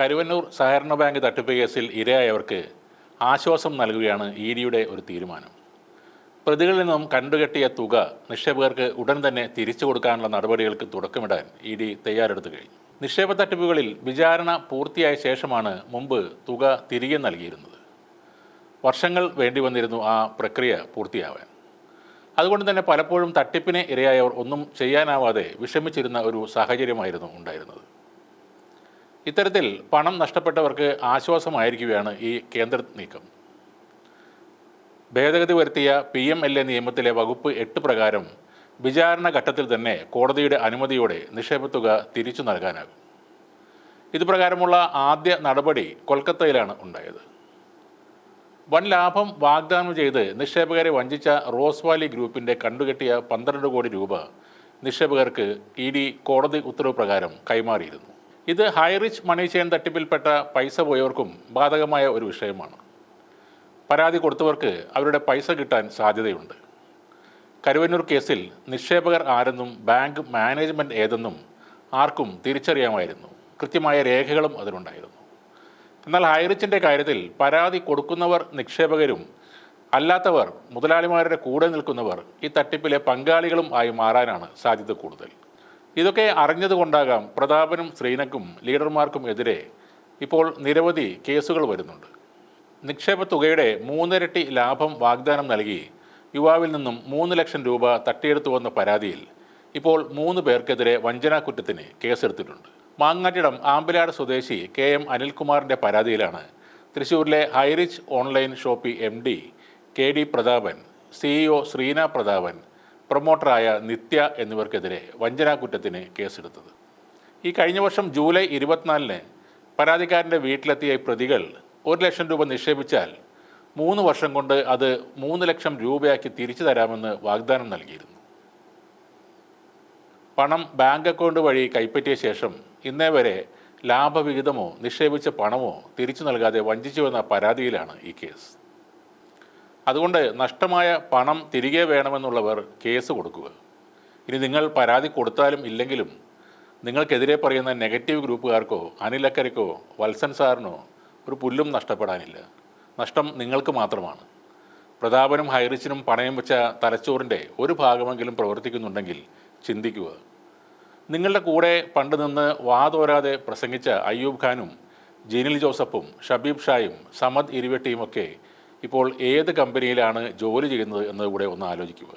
കരുവന്നൂർ സഹകരണ ബാങ്ക് തട്ടിപ്പ് കേസിൽ ഇരയായവർക്ക് ആശ്വാസം നൽകുകയാണ് ഇ ഡിയുടെ ഒരു തീരുമാനം. പ്രതികളിൽ നിന്നും കണ്ടുകെട്ടിയ തുക നിക്ഷേപകർക്ക് ഉടൻ തന്നെ തിരിച്ചു കൊടുക്കാനുള്ള നടപടികൾക്ക് തുടക്കമിടാൻ ഇ ഡി തയ്യാറെടുത്തു കഴിഞ്ഞു. നിക്ഷേപ തട്ടിപ്പുകളിൽ വിചാരണ പൂർത്തിയായ ശേഷമാണ് മുമ്പ് തുക തിരികെ നൽകിയിരുന്നത്. വർഷങ്ങൾ വേണ്ടി വന്നിരുന്നു ആ പ്രക്രിയ പൂർത്തിയാവാൻ. അതുകൊണ്ട് തന്നെ പലപ്പോഴും തട്ടിപ്പിന് ഇരയായവർ ഒന്നും ചെയ്യാനാവാതെ വിഷമിച്ചിരുന്ന ഒരു സാഹചര്യമായിരുന്നു ഉണ്ടായിരുന്നത്. ഇത്തരത്തിൽ പണം നഷ്ടപ്പെട്ടവർക്ക് ആശ്വാസമായിരിക്കുകയാണ് ഈ കേന്ദ്ര നീക്കം. ഭേദഗതി വരുത്തിയ പി എം എൽ എ നിയമത്തിലെ വകുപ്പ് എട്ട് പ്രകാരം വിചാരണ ഘട്ടത്തിൽ തന്നെ കോടതിയുടെ അനുമതിയോടെ നിക്ഷേപത്തുക തിരിച്ചു നൽകാനാകും. ഇതുപ്രകാരമുള്ള ആദ്യ നടപടി കൊൽക്കത്തയിലാണ് ഉണ്ടായത്. വൻ ലാഭം വാഗ്ദാനം ചെയ്ത് നിക്ഷേപകരെ വഞ്ചിച്ച റോസ് വാലി ഗ്രൂപ്പിന്റെ കണ്ടുകെട്ടിയ പന്ത്രണ്ട് കോടി രൂപ നിക്ഷേപകർക്ക് ഇ ഡി കോടതി ഉത്തരവ് പ്രകാരം കൈമാറിയിരുന്നു. ഇത് ഹൈറിച്ച് മണി ചെയിൻ തട്ടിപ്പിൽപ്പെട്ട പൈസ പോയവർക്കും ബാധകമായ ഒരു വിഷയമാണ്. പരാതി കൊടുത്തവർക്ക് അവരുടെ പൈസ കിട്ടാൻ സാധ്യതയുണ്ട്. കരുവന്നൂർ കേസിൽ നിക്ഷേപകർ ആരെന്നും ബാങ്ക് മാനേജ്മെന്റ് ഏതെന്നും ആർക്കും തിരിച്ചറിയാമായിരുന്നു. കൃത്യമായ രേഖകളും അതിലുണ്ടായിരുന്നു. എന്നാൽ ഹൈറിച്ചിന്റെ കാര്യത്തിൽ പരാതി കൊടുക്കുന്നവർ നിക്ഷേപകരും അല്ലാത്തവർ മുതലാളിമാരുടെ കൂടെ നിൽക്കുന്നവർ ഈ തട്ടിപ്പിലെ പങ്കാളികളും ആയി മാറാനാണ് സാധ്യത കൂടുതൽ. ഇതൊക്കെ അറിഞ്ഞതുകൊണ്ടാകാം പ്രതാപനും ശ്രീനക്കും ലീഡർമാർക്കും എതിരെ ഇപ്പോൾ നിരവധി കേസുകൾ വരുന്നുണ്ട്. നിക്ഷേപ തുകയുടെ മൂന്നിരട്ടി ലാഭം വാഗ്ദാനം നൽകി യുവാവിൽ നിന്നും മൂന്ന് ലക്ഷം രൂപ തട്ടിയെടുത്തു വന്ന പരാതിയിൽ ഇപ്പോൾ മൂന്ന് പേർക്കെതിരെ വഞ്ചനാ കുറ്റത്തിന് കേസെടുത്തിട്ടുണ്ട്. മാങ്ങാട്ടിടം ആമ്പിലാട് സ്വദേശി കെ എം അനിൽകുമാറിന്റെ പരാതിയിലാണ് തൃശ്ശൂരിലെ Highrich online shoppy M D K D Prathapan CEO Sreena Prathapan പ്രൊമോട്ടറായ Nithya എന്നിവർക്കെതിരെ വഞ്ചനാ കുറ്റത്തിന് കേസെടുത്തത്. ഈ കഴിഞ്ഞ വർഷം ജൂലൈ ഇരുപത്തിനാലിന് പരാതിക്കാരന്റെ വീട്ടിലെത്തിയ പ്രതികൾ ഒരു ലക്ഷം രൂപ നിക്ഷേപിച്ചാൽ മൂന്ന് വർഷം കൊണ്ട് അത് മൂന്ന് ലക്ഷം രൂപയാക്കി തിരിച്ചു തരാമെന്ന് വാഗ്ദാനം നൽകിയിരുന്നു. പണം ബാങ്ക് അക്കൗണ്ട് വഴി കൈപ്പറ്റിയ ശേഷം ഇന്നേ വരെ ലാഭവിഹിതമോ നിക്ഷേപിച്ച പണമോ തിരിച്ചു നൽകാതെ വഞ്ചിച്ചുവെന്ന പരാതിയിലാണ് ഈ കേസ്. അതുകൊണ്ട് നഷ്ടമായ പണം തിരികെ വേണമെന്നുള്ളവർ കേസ് കൊടുക്കുക. ഇനി നിങ്ങൾ പരാതി കൊടുത്താലും ഇല്ലെങ്കിലും നിങ്ങൾക്കെതിരെ പറയുന്ന നെഗറ്റീവ് ഗ്രൂപ്പുകാർക്കോ അനിലക്കരയ്ക്കോ വത്സൻ സാറിനോ ഒരു പുല്ലും നഷ്ടപ്പെടാനില്ല. നഷ്ടം നിങ്ങൾക്ക് മാത്രമാണ്. പ്രതാപനും ഹൈറിച്ചിനും പണയം വെച്ച തലച്ചോറിന്റെ ഒരു ഭാഗമെങ്കിലും പ്രവർത്തിക്കുന്നുണ്ടെങ്കിൽ ചിന്തിക്കുക. നിങ്ങളുടെ കൂടെ പണ്ട് നിന്ന് വാതോരാതെ പ്രസംഗിച്ച അയ്യൂബ് ഖാനും ജിനിൽ ജോസഫും ഷബീബ് ഷായും സമദ് ഇരുവെട്ടിയുമൊക്കെ ഇപ്പോൾ ഏത് കമ്പനിയിലാണ് ജോലി ചെയ്യുന്നത് എന്നതുകൂടെ ഒന്ന് ആലോചിക്കുക.